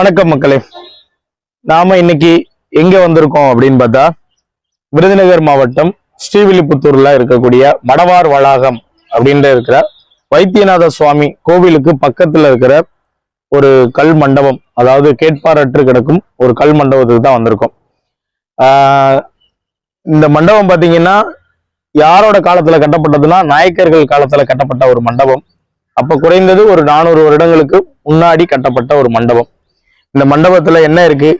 வணக்கம் மக்களே. நாம இன்னைக்கு எங்க வந்திருக்கோம் அப்படின்னு பார்த்தா விருதுநகர் மாவட்டம் ஸ்ரீவில்லிபுத்தூர்ல இருக்கக்கூடிய மடவார் வளாகம் அப்படின்ற இருக்கிற வைத்தியநாத சுவாமி கோவிலுக்கு பக்கத்துல இருக்கிற ஒரு கல் மண்டபம் அதாவது கேட்பாரற்று கிடக்கும் ஒரு கல் மண்டபத்துக்கு தான் வந்திருக்கோம். ஆஹ் இந்த மண்டபம் பார்த்தீங்கன்னா யாரோட காலத்துல கட்டப்பட்டதுன்னா நாயக்கர்கள் காலத்துல கட்டப்பட்ட ஒரு மண்டபம். அப்ப குறைந்தது ஒரு நானூறு வருடங்களுக்கு முன்னாடி கட்டப்பட்ட ஒரு மண்டபம். இந்த மண்டபத்துல என்ன இருக்கு?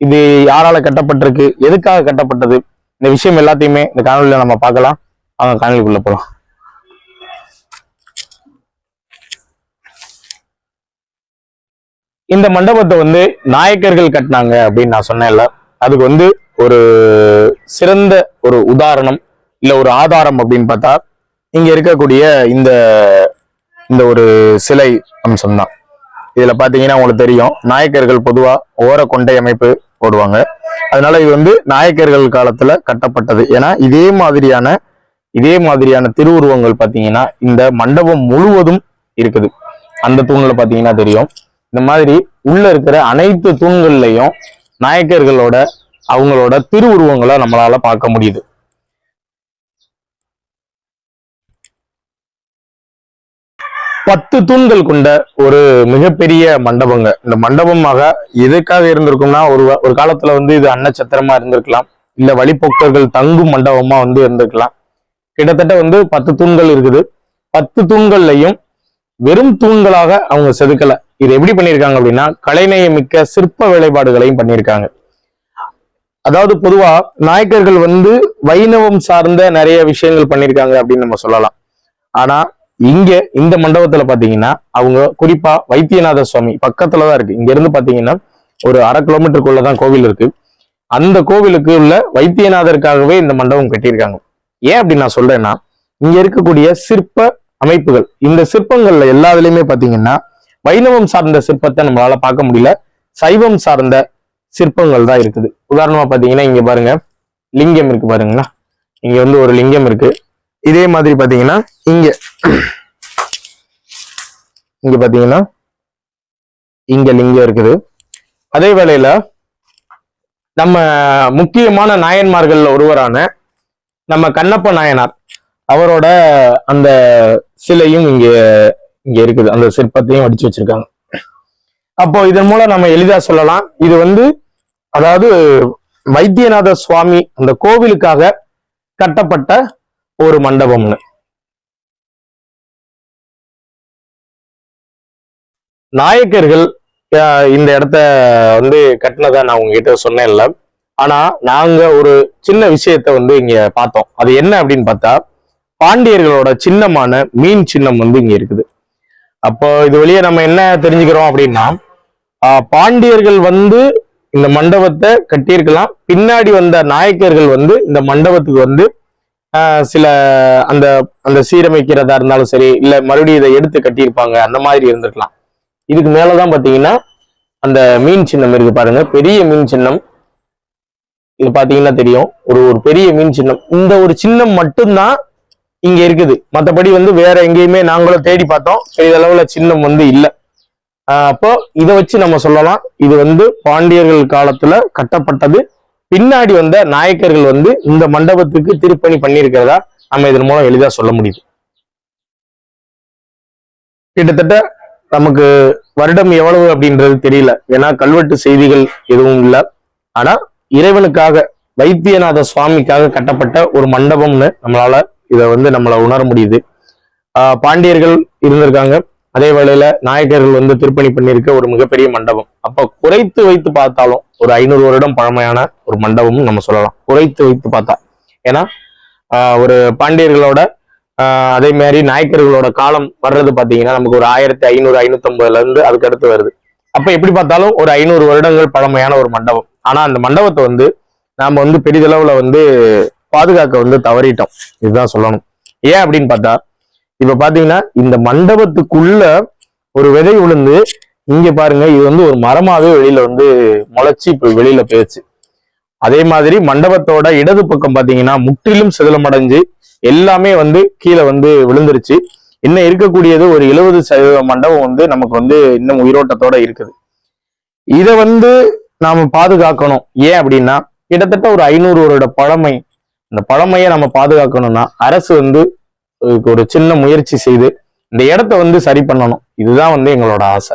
இது யாரால கட்டப்பட்டிருக்கு? எதுக்காக கட்டப்பட்டது? இந்த விஷயம் எல்லாத்தையுமே இந்த காணொலியில நம்ம பார்க்கலாம். அவங்க காணொலிக்குள்ள போலாம். இந்த மண்டபத்தை வந்து நாயக்கர்கள் கட்டினாங்க அப்படின்னு நான் சொன்னேன்ல. அதுக்கு வந்து ஒரு சிறந்த ஒரு உதாரணம் இல்ல ஒரு ஆதாரம் அப்படின்னு பார்த்தா இங்க இருக்கக்கூடிய இந்த இந்த ஒரு சிலை அம்சம்தான். இதுல பாத்தீங்கன்னா உங்களுக்கு தெரியும். நாயக்கர்கள் பொதுவா ஓர கொண்டை அமைப்பு போடுவாங்க. அதனால இது வந்து நாயக்கர்கள் காலத்துல கட்டப்பட்டது. ஏன்னா இதே மாதிரியான இதே மாதிரியான திருவுருவங்கள் பாத்தீங்கன்னா இந்த மண்டபம் முழுவதும் இருக்குது. அந்த தூண்ல பாத்தீங்கன்னா தெரியும். இந்த மாதிரி உள்ள இருக்கிற அனைத்து தூண்கள்லயும் நாயக்கர்களோட அவங்களோட திருவுருவங்களை நம்மளால பார்க்க முடியுது. பத்து தூண்கள் கொண்ட ஒரு மிகப்பெரிய மண்டபங்க. இந்த மண்டபமாக எதுக்காக இருந்திருக்கும்னா ஒரு ஒரு காலத்துல வந்து இது அன்னச்சத்திரமா இருந்திருக்கலாம். இல்ல வழிபோக்கர்கள் தங்கும் மண்டபமா வந்து இருந்திருக்கலாம். கிட்டத்தட்ட வந்து பத்து தூண்கள் இருக்குது. பத்து தூண்கள்லையும் வெறும் தூண்களாக அவங்க செதுக்கல. இது எப்படி பண்ணியிருக்காங்க அப்படின்னா கலைநயமிக்க சிற்ப வேலைப்பாடுகளையும் பண்ணியிருக்காங்க. அதாவது பொதுவா நாயக்கர்கள் வந்து வைணவம் சார்ந்த நிறைய விஷயங்கள் பண்ணியிருக்காங்க அப்படின்னு நம்ம சொல்லலாம். ஆனா இங்க இந்த மண்டபத்துல பாத்தீங்கன்னா அவங்க குறிப்பா வைத்தியநாத சுவாமி பக்கத்துல தான் இருக்கு. இங்க இருந்து பாத்தீங்கன்னா ஒரு அரை கிலோமீட்டருக்குள்ளதான் கோவில் இருக்கு. அந்த கோவிலுக்கு உள்ள வைத்தியநாதருக்காகவே இந்த மண்டபம் கட்டியிருக்காங்க. ஏன் அப்படி நான் சொல்றேன்னா இங்க இருக்கக்கூடிய சிற்ப அமைப்புகள் இந்த சிற்பங்கள்ல எல்லாத்துலயுமே பாத்தீங்கன்னா வைணவம் சார்ந்த சிற்பத்தை நம்மளால பார்க்க முடியல. சைவம் சார்ந்த சிற்பங்கள் தான் இருக்குது. உதாரணமா பாத்தீங்கன்னா இங்க பாருங்க லிங்கம் இருக்கு பாருங்களா? இங்க வந்து ஒரு லிங்கம் இருக்கு. இதே மாதிரி பாத்தீங்கன்னா இங்க. இங்க பாத்தீங்கன்னா இங்க லிங்கம் இருக்குது. அதே வேளையில நம்ம முக்கியமான நாயன்மார்கள்ல ஒருவரான நம்ம கண்ணப்ப நாயனார் அவரோட அந்த சிலையும் இங்க இங்க இருக்குது. அந்த சிற்பத்தையும் அடிச்சு வச்சிருக்காங்க. அப்போ இதன் மூலம் நம்ம எளிதா சொல்லலாம். இது வந்து அதாவது வைத்தியநாத சுவாமி அந்த கோவிலுக்காக கட்டப்பட்ட ஒரு மண்டபம்னு. நாயக்கர்கள் இந்த இடத்த வந்து கட்டினதா நான் உங்ககிட்ட சொன்னேன் இல்ல ஆனா நாங்க ஒரு சின்ன விஷயத்த வந்து இங்க பார்த்தோம். அது என்ன அப்படின்னு பார்த்தா பாண்டியர்களோட சின்னமான மீன் சின்னம் வந்து இங்க இருக்குது. அப்போ இது வழியா நம்ம என்ன தெரிஞ்சுக்கிறோம் அப்படின்னா ஆஹ், பாண்டியர்கள் வந்து இந்த மண்டபத்தை கட்டியிருக்கலாம். பின்னாடி வந்த நாயக்கர்கள் வந்து இந்த மண்டபத்துக்கு வந்து சில அந்த அந்த சீரமைக்கிறதா இருந்தாலும் சரி இல்ல மறுபடியும் இதை எடுத்து கட்டியிருப்பாங்க அந்த மாதிரி இருந்திருக்கலாம். இதுக்கு மேலதான் பாத்தீங்கன்னா அந்த மீன் சின்னம் இருக்கு பாருங்க. பெரிய மீன் சின்னம். இது பாத்தீங்கன்னா தெரியும். ஒரு ஒரு பெரிய மீன் சின்னம். இந்த ஒரு சின்னம் மட்டும்தான் இங்க இருக்குது. மற்றபடி வந்து வேற எங்கேயுமே நாங்களும் தேடி பார்த்தோம். பெரிதளவுல சின்னம் வந்து இல்லை. அப்போ இதை வச்சு நம்ம சொல்லலாம். இது வந்து பாண்டியர்கள் காலத்துல கட்டப்பட்டது பின்னாடி வந்த நாயக்கர்கள் வந்து இந்த மண்டபத்துக்கு திருப்பணி பண்ணியிருக்கிறதா நம்ம இதன் மூலம் எளிதா சொல்ல முடியுது. கிட்டத்தட்ட நமக்கு வருடம் எவ்வளவு அப்படின்றது தெரியல. ஏன்னா கல்வெட்டு செய்திகள் எதுவும் இல்லை. ஆனா இறைவனுக்காக வைத்தியநாத சுவாமிக்காக கட்டப்பட்ட ஒரு மண்டபம்னு நம்மளால இதை வந்து நம்மளை உணர முடியுது. ஆஹ் பாண்டியர்கள் இருந்திருக்காங்க. அதே வேளையில நாயக்கர்கள் வந்து திருப்பணி பண்ணியிருக்க ஒரு மிகப்பெரிய மண்டபம். அப்ப குறைத்து வைத்து பார்த்தாலும் ஒரு ஐநூறு வருடம் பழமையான ஒரு மண்டபம்னு நம்ம சொல்லலாம். குறைத்து வைத்து பார்த்தா. ஏன்னா ஒரு பாண்டியர்களோட அதே மாதிரி நாயக்கர்களோட காலம் வர்றது பாத்தீங்கன்னா நமக்கு ஒரு ஆயிரத்தி ஐநூறு ஐநூத்தி இருந்து அதுக்கு அடுத்து வருது. அப்ப எப்படி பார்த்தாலும் ஒரு ஐநூறு வருடங்கள் பழமையான ஒரு மண்டபம். ஆனா அந்த மண்டபத்தை வந்து நாம வந்து பெரிதளவுல வந்து பாதுகாக்க வந்து தவறிட்டோம். இதுதான் சொல்லணும். ஏன் அப்படின்னு பார்த்தா இப்ப பாத்தீங்கன்னா இந்த மண்டபத்துக்குள்ள ஒரு விதை விழுந்து இங்க பாருங்க இது வந்து ஒரு மரமாவே வெளியில வந்து முளைச்சு இப்ப வெளியில போயிடுச்சு அதே மாதிரி மண்டபத்தோட இடது பக்கம் பாத்தீங்கன்னா முற்றிலும் சிதிலமடைஞ்சு எல்லாமே வந்து கீழே வந்து விழுந்துருச்சு. இன்னும் இருக்கக்கூடியது ஒரு எழுபது சதவீத மண்டபம் வந்து நமக்கு வந்து இன்னும் உயிரோட்டத்தோட இருக்குது. இதை வந்து நாம பாதுகாக்கணும். ஏன் அப்படின்னா கிட்டத்தட்ட ஒரு ஐநூறு வருட பழமை. இந்த பழமையை நம்ம பாதுகாக்கணும்னா அரசு வந்து ஒரு சின்ன முயற்சி செய்து இந்த இடத்த வந்து சரி பண்ணணும். இதுதான் வந்து எங்களோட ஆசை.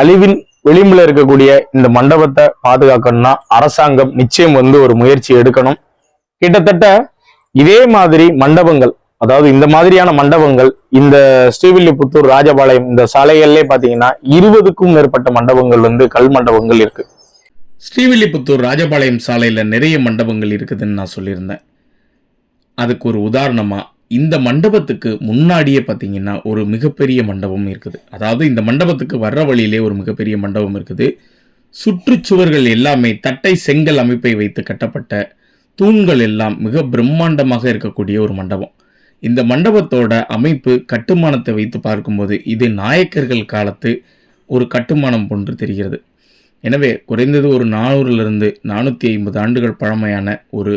அழிவின் விளிம்புல இருக்கக்கூடிய இந்த மண்டபத்தை பாதுகாக்கணும்னா அரசாங்கம் நிச்சயம் வந்து ஒரு முயற்சி எடுக்கணும். கிட்டத்தட்ட இதே மாதிரி மண்டபங்கள் அதாவது இந்த மாதிரியான மண்டபங்கள் இந்த ஸ்ரீவில்லிபுத்தூர் ராஜபாளையம் இந்த சாலைகள்லே பாத்தீங்கன்னா இருபதுக்கும் மேற்பட்ட மண்டபங்கள் வந்து கல் மண்டபங்கள் இருக்கு. ஸ்ரீவில்லிபுத்தூர் ராஜபாளையம் சாலையில் நிறைய மண்டபங்கள் இருக்குதுன்னு நான் சொல்லியிருந்தேன். அதுக்கு ஒரு உதாரணமாக இந்த மண்டபத்துக்கு முன்னாடியே பார்த்தீங்கன்னா ஒரு மிகப்பெரிய மண்டபம் இருக்குது. அதாவது இந்த மண்டபத்துக்கு வர்ற வழியிலே ஒரு மிகப்பெரிய மண்டபம் இருக்குது. சுற்றுச்சுவர்கள் எல்லாமே தட்டை செங்கல் அமைப்பை வைத்து கட்டப்பட்ட தூண்கள் எல்லாம் மிக பிரம்மாண்டமாக இருக்கக்கூடிய ஒரு மண்டபம். இந்த மண்டபத்தோட அமைப்பு கட்டுமானத்தை வைத்து பார்க்கும்போது இது நாயக்கர்கள் காலத்து ஒரு கட்டுமானம் போன்று தெரிகிறது. எனவே குறைந்தது ஒரு நானூறுலேருந்து நானூற்றி ஐம்பது ஆண்டுகள் பழமையான ஒரு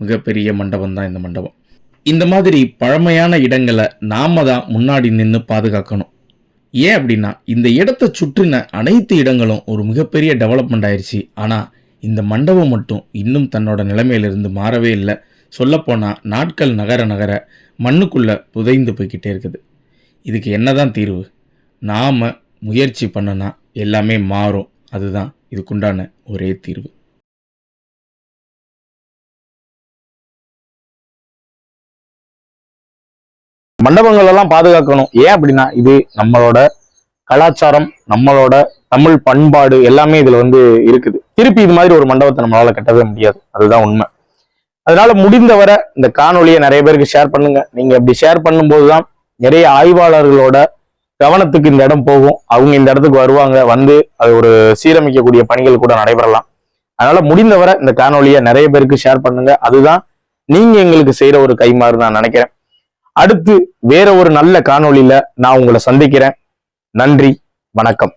மிகப்பெரிய மண்டபம் தான் இந்த மண்டபம். இந்த மாதிரி பழமையான இடங்களை நாம தான் முன்னாடி நின்று பாதுகாக்கணும். ஏன் அப்படின்னா இந்த இடத்தை சுற்றின அனைத்து இடங்களும் ஒரு மிகப்பெரிய டெவலப்மெண்ட் ஆயிடுச்சு ஆனால் இந்த மண்டபம் மட்டும் இன்னும் தன்னோட நிலைமையிலிருந்து மாறவே இல்லை. சொல்லப்போனால் நாட்கள் நகர நகர மண்ணுக்குள்ளே புதைந்து போய்கிட்டே இருக்குது. இதுக்கு என்னதான் தீர்வு? நாம் முயற்சி பண்ணனா எல்லாமே மாறும். அதுதான் இதுக்குண்டான ஒரே தீர்வு. மண்டபங்கள் எல்லாம் பாதுகாக்கணும். ஏன் அப்படின்னா இது நம்மளோட கலாச்சாரம் நம்மளோட தமிழ் பண்பாடு எல்லாமே இதுல வந்து இருக்குது. திருப்பி இது மாதிரி ஒரு மண்டபத்தை நம்மளால கட்டவே முடியாது. அதுதான் உண்மை. அதனால முடிந்தவரை இந்த காணொலியை நிறைய பேருக்கு ஷேர் பண்ணுங்க. நீங்க இப்படி ஷேர் பண்ணும்போது தான் நிறைய ஆய்வாளர்களோட கவனத்துக்கு இந்த இடம் போகும். அவங்க இந்த இடத்துக்கு வருவாங்க. வந்து அது ஒரு சீரமைக்கக்கூடிய பணிகள் கூட நடைபெறலாம். அதனால முடிந்தவரை இந்த காணொலியை நிறைய பேருக்கு ஷேர் பண்ணுங்க. அதுதான் நீங்க எங்களுக்கு செய்யற ஒரு கைமாறு நான் நினைக்கிறேன். அடுத்து வேற ஒரு நல்ல காணொளியில நான் உங்களை சந்திக்கிறேன். நன்றி வணக்கம்.